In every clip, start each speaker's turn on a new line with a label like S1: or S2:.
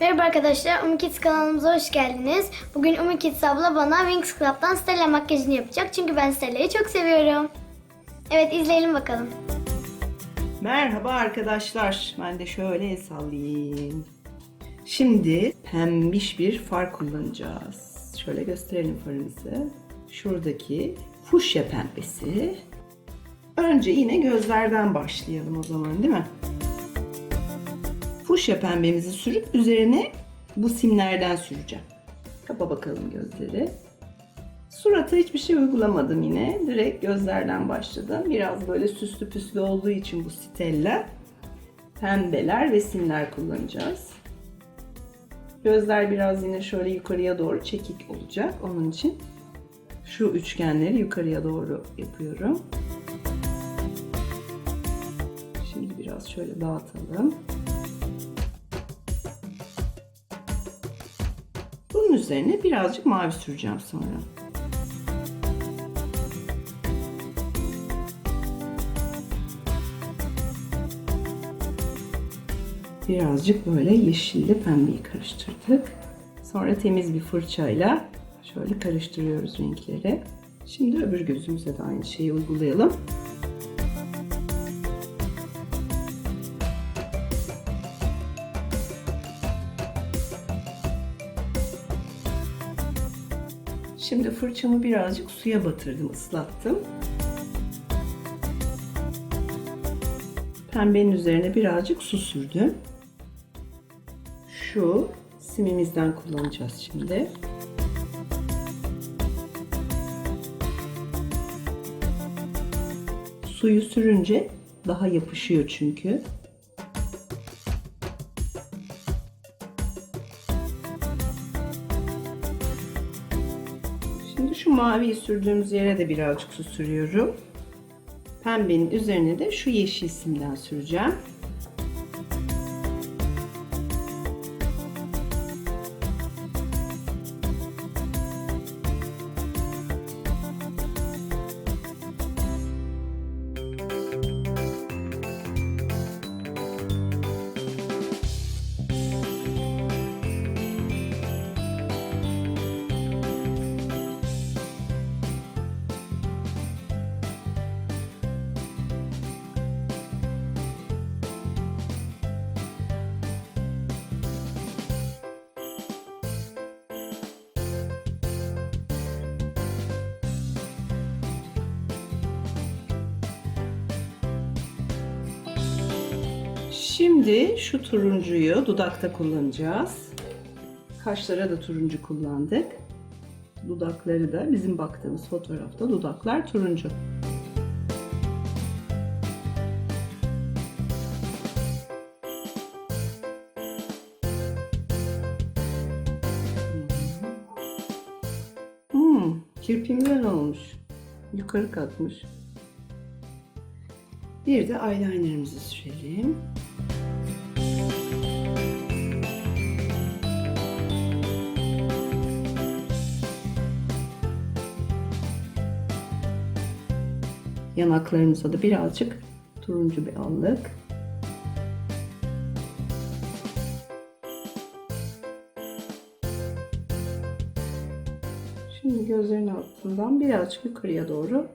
S1: Merhaba arkadaşlar, Umi Kids kanalımıza hoş geldiniz. Bugün Umi Kids abla bana Wings Club'dan Stella makyajını yapacak. Çünkü ben Stella'yı çok seviyorum. Evet, izleyelim bakalım.
S2: Merhaba arkadaşlar. Ben de şöyle el sallayayım. Şimdi pembiş bir far kullanacağız. Şöyle gösterelim farımızı. Şuradaki fuşya pembesi. Önce yine gözlerden başlayalım o zaman değil mi? Fuşya pembemizi sürüp üzerine bu simlerden süreceğim. Kapa bakalım gözleri. Surata hiçbir şey uygulamadım yine. Direkt gözlerden başladım. Biraz böyle süslü püslü olduğu için bu Stella pembeler ve simler kullanacağız. Gözler biraz yine şöyle yukarıya doğru çekik olacak. Onun için şu üçgenleri yukarıya doğru yapıyorum. Biraz şöyle dağıtalım. Bunun üzerine birazcık mavi süreceğim sonra. Birazcık böyle yeşille pembeyi karıştırdık. Sonra temiz bir fırçayla şöyle karıştırıyoruz renkleri. Şimdi öbür gözümüze de aynı şeyi uygulayalım. Şimdi fırçamı birazcık suya batırdım, ıslattım. Pembenin üzerine birazcık su sürdüm. Şu simimizden kullanacağız şimdi. Suyu sürünce daha yapışıyor çünkü. Şu maviyi sürdüğümüz yere de birazcık su sürüyorum. Pembenin üzerine de şu yeşil simden süreceğim. Şimdi şu turuncuyu dudakta kullanacağız. Kaşlara da turuncu kullandık. Dudakları da bizim baktığımız fotoğrafta dudaklar turuncu. Hmm, kirpimden olmuş. Yukarı kalkmış. Bir de eyelinerimizi sürelim. Yanaklarımıza da birazcık turuncu bir allık. Şimdi gözlerin altından birazcık yukarıya doğru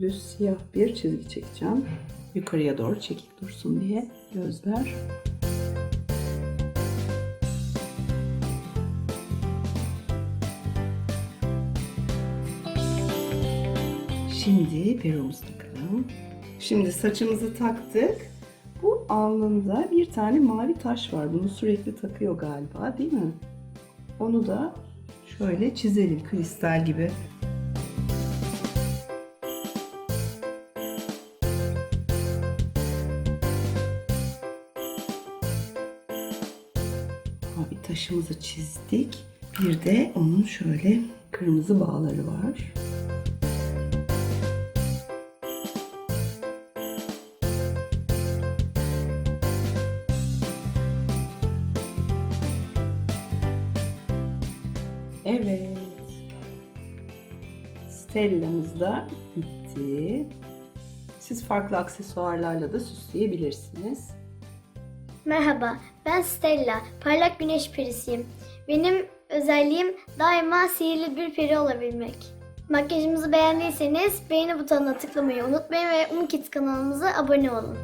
S2: düz siyah bir çizgi çekeceğim. Yukarıya doğru çekik dursun diye gözler. Şimdi perumuzu takalım. Şimdi saçımızı taktık. Bu alnında bir tane mavi taş var. Bunu sürekli takıyor galiba değil mi? Onu da şöyle çizelim kristal gibi. Mavi taşımızı çizdik. Bir de onun şöyle kırmızı bağları var. Evet. Stella'mız da bitti. Siz farklı aksesuarlarla da süsleyebilirsiniz.
S1: Merhaba, ben Stella. Parlak güneş perisiyim. Benim özelliğim daima sihirli bir peri olabilmek. Makyajımızı beğendiyseniz beğeni butonuna tıklamayı unutmayın ve UmKids kanalımıza abone olun.